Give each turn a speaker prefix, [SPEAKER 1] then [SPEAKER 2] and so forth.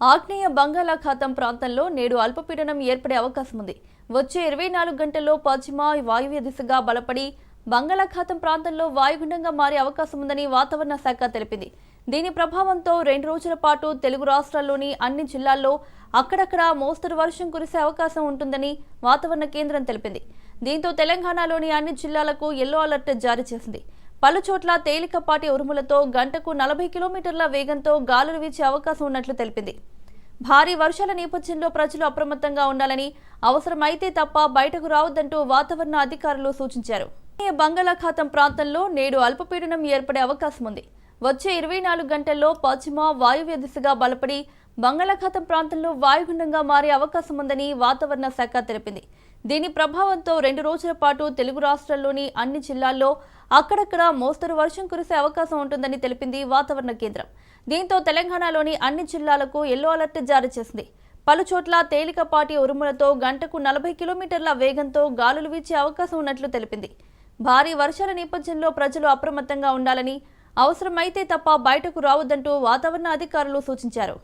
[SPEAKER 1] ఆగ్నేయ బంగాళాఖాతం ప్రాంతంలో నేడు అల్పపీడనం ఏర్పడే అవకాశం ఉంది వచ్చే ఇరవై నాలుగు గంటల్లో పశ్చిమ వాయువ్య దిశగా బలపడి బంగాళాఖాతం ప్రాంతంలో వాయుగుండంగా మారే అవకాశం ఉందని వాతావరణ శాఖ తెలిపింది. దీని ప్రభావంతో రెండు రోజుల పాటు తెలుగు రాష్ట్రాల్లోని అన్ని జిల్లాల్లో అక్కడక్కడ మోస్తరు వర్షం కురిసే అవకాశం ఉంటుందని వాతావరణ కేంద్రం తెలిపింది. దీంతో తెలంగాణలోని అన్ని జిల్లాలకు ఎల్లో అలర్ట్ జారీ చేసింది. పలుచోట్ల తేలికపాటి ఉరుములతో గంటకు నలభై కిలోమీటర్ల వేగంతో గాలులు వీచే అవకాశం ఉన్నట్లు తెలిపింది. భారీ వర్షాల నేపథ్యంలో ప్రజలు అప్రమత్తంగా ఉండాలని అవసరమైతే తప్ప బయటకు రావద్దంటూ వాతావరణ అధికారులు సూచించారు. బంగాళాఖాతం ప్రాంతంలో నేడు అల్పపీడనం ఏర్పడే అవకాశం ఉంది. వచ్చే ఇరవై నాలుగు గంటల్లో పశ్చిమ వాయువ్య దిశగా బలపడి బంగాళాఖాతం ప్రాంతంలో వాయుగుండంగా మారే అవకాశం ఉందని వాతావరణ శాఖ తెలిపింది. దీని ప్రభావంతో రెండు రోజుల పాటు తెలుగు రాష్ట్రాల్లోని అన్ని జిల్లాల్లో అక్కడక్కడ మోస్తరు వర్షం కురిసే అవకాశం ఉంటుందని తెలిపింది వాతావరణ కేంద్రం. దీంతో తెలంగాణలోని అన్ని జిల్లాలకు ఎల్లో అలర్ట్ జారీ చేసింది. పలుచోట్ల తేలికపాటి ఉరుములతో గంటకు నలభై కిలోమీటర్ల వేగంతో గాలులు వీచే అవకాశం ఉన్నట్లు తెలిపింది. భారీ వర్షాల నేపథ్యంలో ప్రజలు అప్రమత్తంగా ఉండాలని అవసరమైతే తప్ప బయటకు రావద్దంటూ వాతావరణ అధికారులు సూచించారు.